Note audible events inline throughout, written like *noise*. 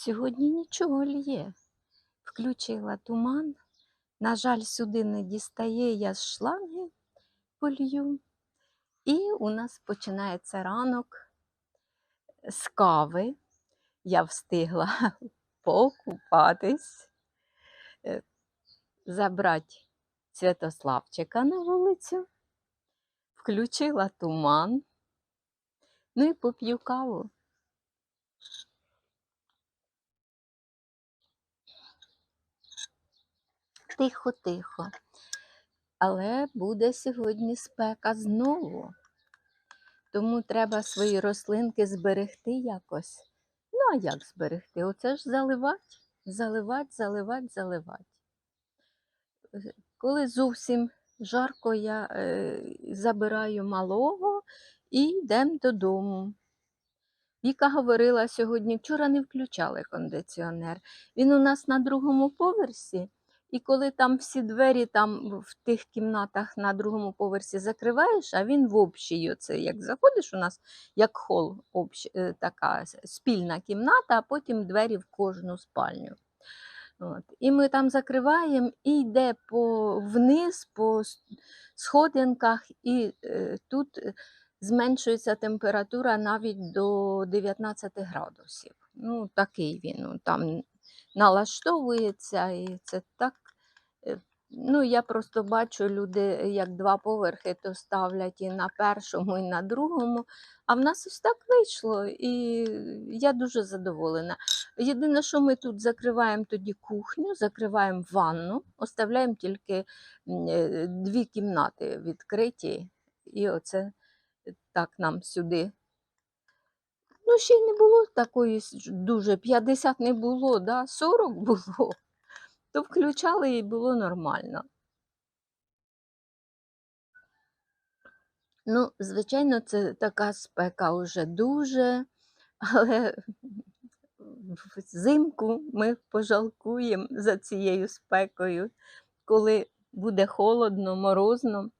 Сьогодні нічого лє. Включила туман. На жаль, сюди не дістає, я з шланги полью. І у нас починається ранок з кави. Я встигла *laughs* покупатись, е, забрати Святославчика на вулицю, включила туман, ну і поп'ю каву. Тихо-тихо. Але буде сьогодні спека знову. Тому треба свої рослинки зберегти якось. Ну, а як зберегти? Оце ж заливати, заливати, заливати, заливати. Коли зовсім жарко, я е, забираю малого і йдемо додому. Віка говорила сьогодні, вчора не включали кондиціонер. Він у нас на другому поверсі, і коли там всі двері там в тих кімнатах на другому поверсі закриваєш, а він в общій, оце як заходиш у нас, як хол, общ, е, така спільна кімната, а потім двері в кожну спальню. От. І ми там закриваємо і йде по, вниз по сходинках, і е, тут е, зменшується температура навіть до 19 градусів. Ну, такий він ну, там налаштовується, і це так. е, Ну, я просто бачу, люди як два поверхи то ставлять і на першому, і на другому. А в нас ось так вийшло, і я дуже задоволена. Єдине, що ми тут закриваємо тоді кухню, закриваємо ванну, оставляємо тільки е, дві кімнати відкриті, і оце так нам сюди. Ну, ще й не було такої дуже, 50 не було, да? 40 *laughs* було. То включали і було нормально. Ну, звичайно, це така спека вже дуже, *laughs* але взимку ми пожалкуємо за цією спекою, коли буде холодно, морозно.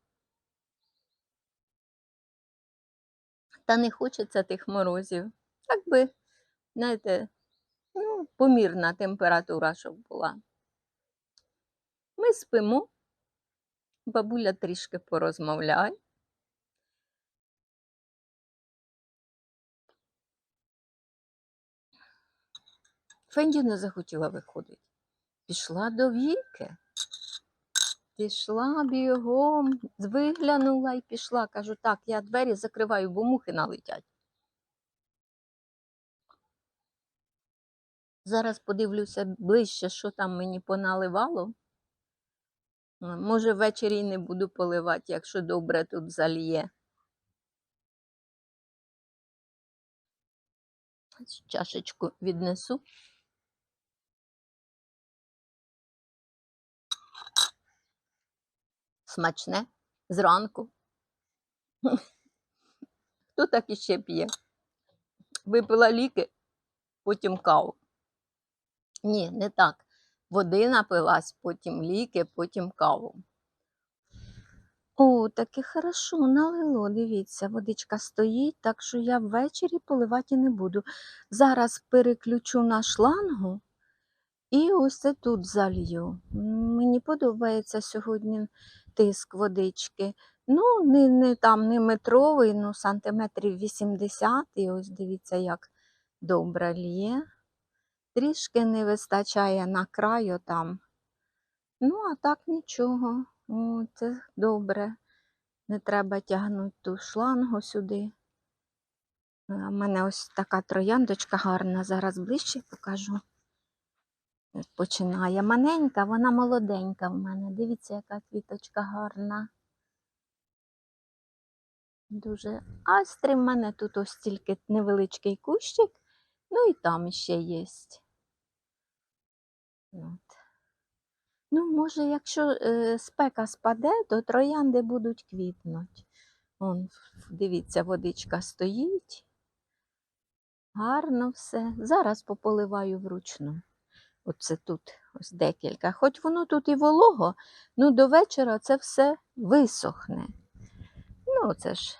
Та не хочеться тих морозів. Так би, знаєте, ну, помірна температура, щоб була. Ми спимо, бабуля трішки порозмовляє. Фенді не захотіла виходити. Пішла до віки. Пішла бігом, виглянула і пішла. Кажу, так, я двері закриваю, бо мухи налетять. Зараз подивлюся ближче, що там мені поналивало. Може, ввечері й не буду поливати, якщо добре тут зальє. Чашечку віднесу. Смачне зранку. Хто так іще п'є? Випила ліки, потім каву. Ні, не так. Води напилась, потім ліки, потім каву. О, таке хорошо налило. Дивіться, водичка стоїть, так що я ввечері поливати не буду. Зараз переключу на шлангу і ось це тут залью. Мені подобається сьогодні тиск водички. Ну, не, не там не метровий, ну сантиметрів 80. І ось дивіться, як добре лє. Трішки не вистачає на краю там. Ну, а так нічого. О, це добре. Не треба тягнути ту шлангу сюди. У мене ось така трояндочка гарна. Зараз ближче покажу. Починає маленька, вона молоденька в мене. Дивіться, яка квіточка гарна. Дуже астри. В мене тут ось тільки невеличкий кущик, ну і там ще є. От. Ну, може, якщо е, спека спаде, то троянди будуть квітнути. Вон, дивіться, водичка стоїть. Гарно все. Зараз пополиваю вручну. Оце тут ось декілька. Хоч воно тут і волого, ну до вечора це все висохне. Ну, це ж.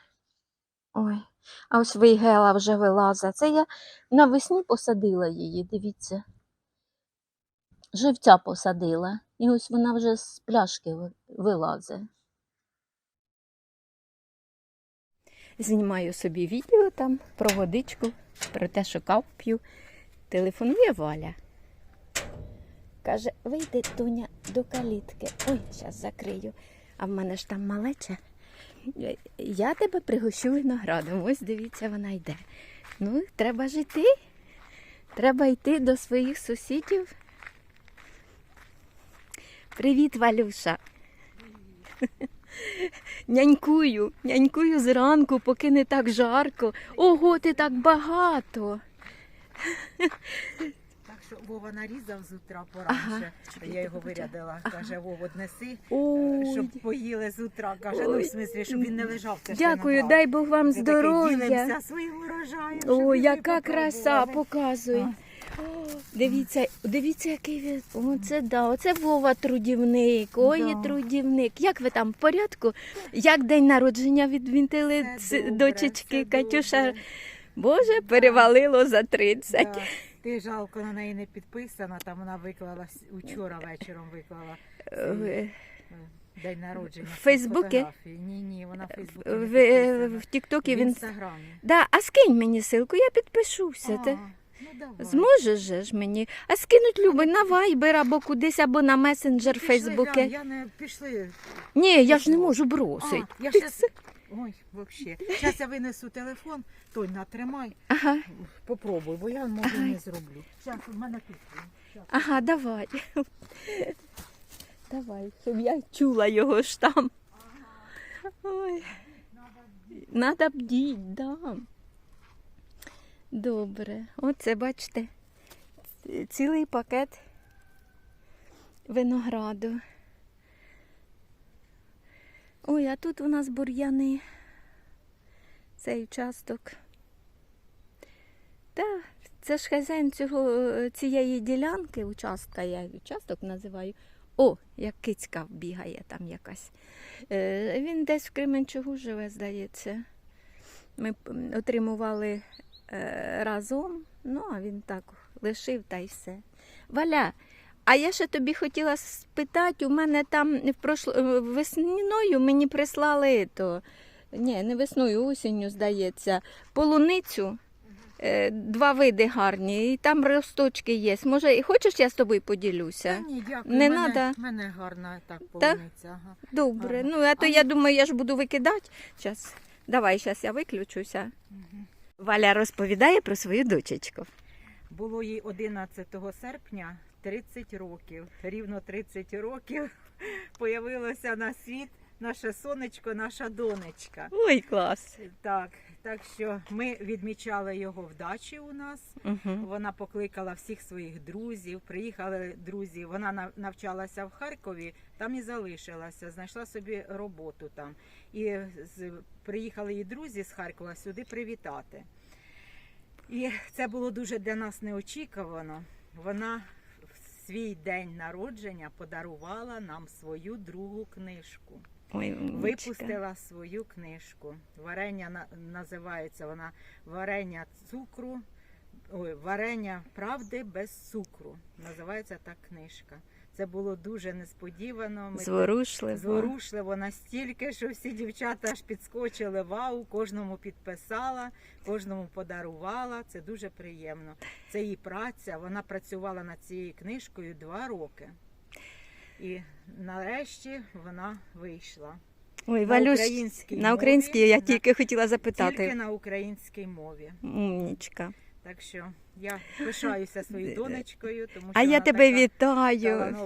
Ой, А ось вейгела вже вилазить. Це я навесні посадила її, дивіться. Живця посадила. І ось вона вже з пляшки ви- вилазить. Знімаю собі відео там про водичку, про те, що каву п'ю. Телефонує Валя. Каже, вийди, Тоня, до калітки. Ой, зараз закрию. А в мене ж там малеча. Я тебе пригощу виноградом. Ось дивіться, вона йде. Ну, треба ж йти. Треба йти до своїх сусідів. Привіт, Валюша. Нянькую, нянькую зранку, поки не так жарко. Ого, ти так багато. Так що Вова нарізав з утра Ага. поранше. Я його вирядила. Каже, Вов, однеси, е, щоб поїли з утра. Каже, ну в смислі, щоб він не лежав. Це дякую, дай Бог вам здоров'я. Своїм урожаєм. О, яка краса, показуй. Дивіться, дивіться, який він. Оце да, оце Вова трудівник. Ой, Да. трудівник. Як ви там в порядку? Як день народження відмітили Все ц- добре, дочечки все Катюша? добре. Боже, перевалило за 30. Да. Ти жалко на неї не підписана, там вона виклала с- учора вечором виклала Е, е, день народження. В Фейсбуці? Ні, ні, вона в Фейсбуці. не В, е, підписана. в Тіктокі в він. інстаграмі. Да, а скинь мені ссылку, я підпишуся. Ти А. зможеш же ж мені? А скинуть Люби на Viber або кудись, або на месенджер Пішли, Фейсбуки. Лян, Я не пішли. Ні, я ж не можу А, бросити. я щас... Ой, взагалі. Зараз я винесу телефон, той натримай, Ага, попробуй, бо я може не зроблю. Зараз у мене тут. Щас. ага, давай. Давай, щоб я чула його ж там. Ой. Надо бдіть, да. Добре. Оце, бачите, цілий пакет винограду. Ой, а тут у нас бур'яни. Цей участок. Та, це ж хазяїн цього, цієї ділянки, участка, я участок називаю. О, як кицька бігає там якась. Е, він десь в Кременчугу живе, здається. Ми отримували разом, ну а він так лишив та й все. Валя, а я ще тобі хотіла спитати, у мене там в прошло, е, весною мені прислали то, ні, не весною, осінню, здається, полуницю. Е, Два види гарні, і там росточки є. Може, і хочеш, я з тобою поділюся? Та ні, дякую. Не мене, надо? мене гарна так полуниця. Ага. Добре. Ага. Ну, а то А я думаю, я ж буду викидати. Щас. Давай, зараз я виключуся. Мгм. Валя розповідає про свою дочечку. Було їй 11 серпня 30 років. Рівно 30 років появилося на світ наше сонечко, наша донечка. Ой, клас. Так, так що ми відмічали його в дачі у нас. Угу. Вона покликала всіх своїх друзів. Приїхали друзі. Вона навчалася в Харкові, там і залишилася. Знайшла собі роботу там. І приїхали її друзі з Харкова сюди привітати. І це було дуже для нас неочікувано. Вона в свій день народження подарувала нам свою другу книжку. Ой. Випустила свою книжку. Варення на- називається вона Варення цукру. Ой, варення правди без цукру. Називається так книжка. Це було дуже несподівано. Ми Зворушливо. Зворушливо настільки, що всі дівчата аж підскочили вау, кожному підписала, кожному подарувала. Це дуже приємно. Це її праця. Вона працювала над цією книжкою два роки. І нарешті вона вийшла. Ой, На Валюш, українській на мові, я я на- тільки хотіла Тільки запитати. на українській мові. Умнічка. Так що я пишаюся своєю донечкою, тому що А я тебе вітаю.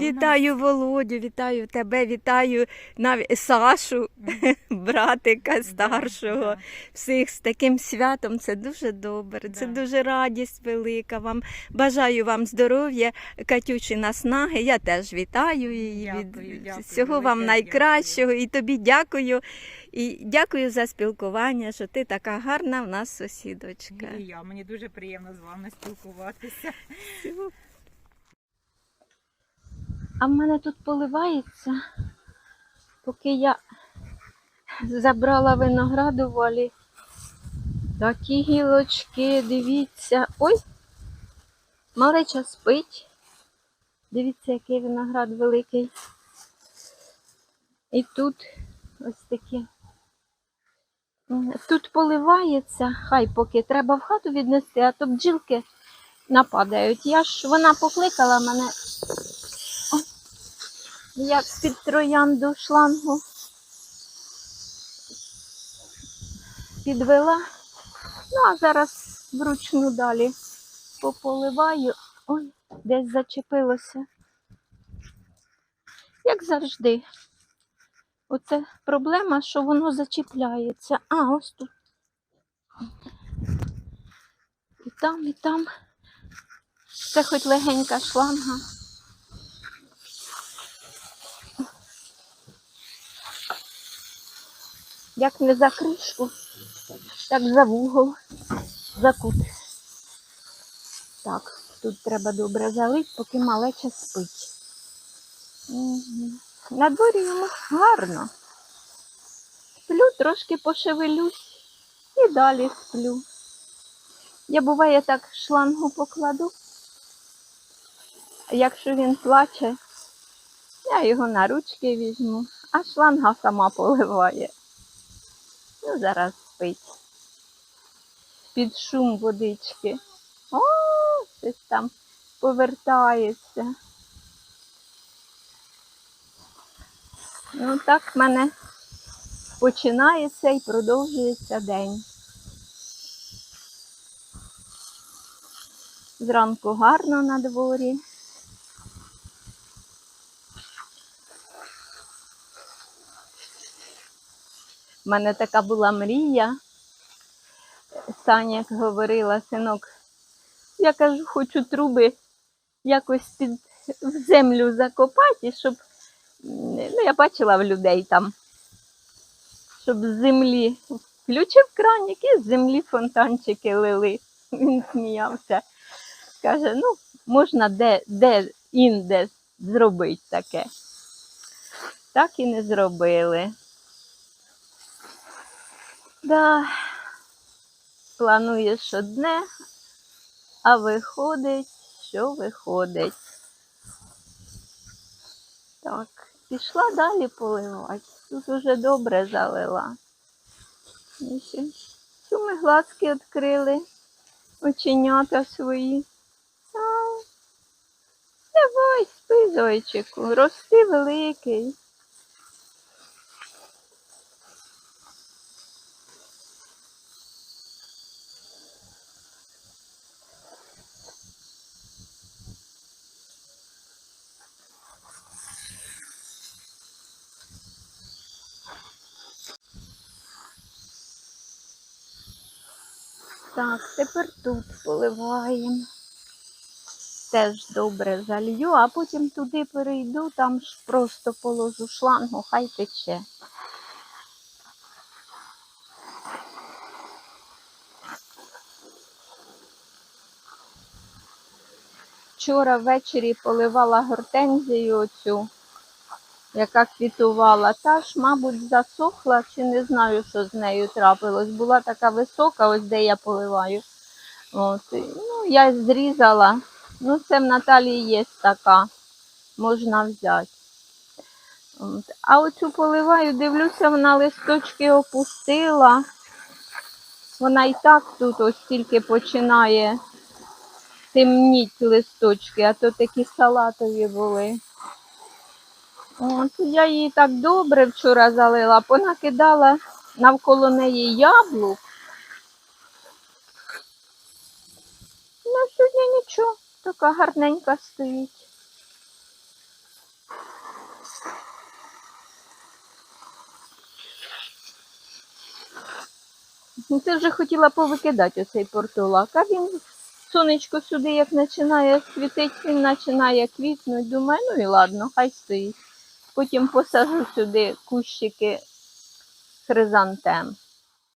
Вітаю Володю, вітаю тебе, вітаю навіть Сашу, *laughs* братика старшого. Всіх з таким святом. Це дуже добре. Це дуже радість велика вам. Бажаю вам здоров'я, Катючі наснаги. Я теж вітаю її. Дякую, від дякую, всього вам найкращого. І тобі дякую. І дякую за спілкування, що ти така гарна в нас сусідочка. І я. Мені дуже приємно з вами спілкуватися. А в мене тут поливається, поки я забрала винограду валі, Такі гілочки, дивіться. Ой, малеча спить. Дивіться, який виноград великий. І тут ось такі. Тут поливається, хай поки треба в хату віднести, а то бджілки нападають. Я ж вона покликала мене. Ой, я під троянду шлангу підвела. Ну, а зараз вручну далі пополиваю. Ой, десь зачепилося. Як завжди. Оце проблема, що воно зачіпляється. А, ось тут. І там, і там. Це хоч легенька шланга. Як не за кришку, так за вугол, за кут. Так, тут треба добре залити, поки малеча спить. Мгм. На дворі йому гарно. Сплю, трошки пошевелюсь і далі сплю. Я буває так шлангу покладу. Якщо він плаче, я його на ручки візьму, а шланга сама поливає. Ну, зараз спить. Під шум водички. О, щось там повертається. Ну, так в мене починається і продовжується день. Зранку гарно на дворі. У мене така була мрія. Саня як говорила, синок, я кажу, хочу труби якось під землю закопати, щоб ну, я бачила в людей там, щоб з землі включив кранік і з землі фонтанчики лили. Він сміявся. Каже, ну, можна де, де інде зробити таке. Так і не зробили. Да, плануєш одне, а виходить, що виходить. Так, пішла далі поливати. Тут уже добре залила. І Суми глазки відкрили, оченята свої. Давай, спи, зойчику, рости великий. Так, тепер тут поливаємо. Теж добре залью, а потім туди перейду, там ж просто положу шлангу, хай тече. Вчора ввечері поливала гортензію оцю, яка квітувала. Та ж, мабуть, засохла, чи не знаю, що з нею трапилось. Була така висока, ось де я поливаю. От. Ну, я зрізала. Ну, це в Наталії є така. Можна взяти. От. А оцю поливаю, дивлюся, вона листочки опустила. Вона і так тут ось тільки починає темніть листочки, а то такі салатові були. От, я її так добре вчора залила, понакидала навколо неї яблук. Ну, сьогодні нічого, така гарненька стоїть. Ну, Це вже хотіла повикидати оцей портулак, а він сонечко сюди як починає світити, він починає квітнути. Думаю, ну і ладно, хай стоїть. Потім посажу сюди кущики хризантем.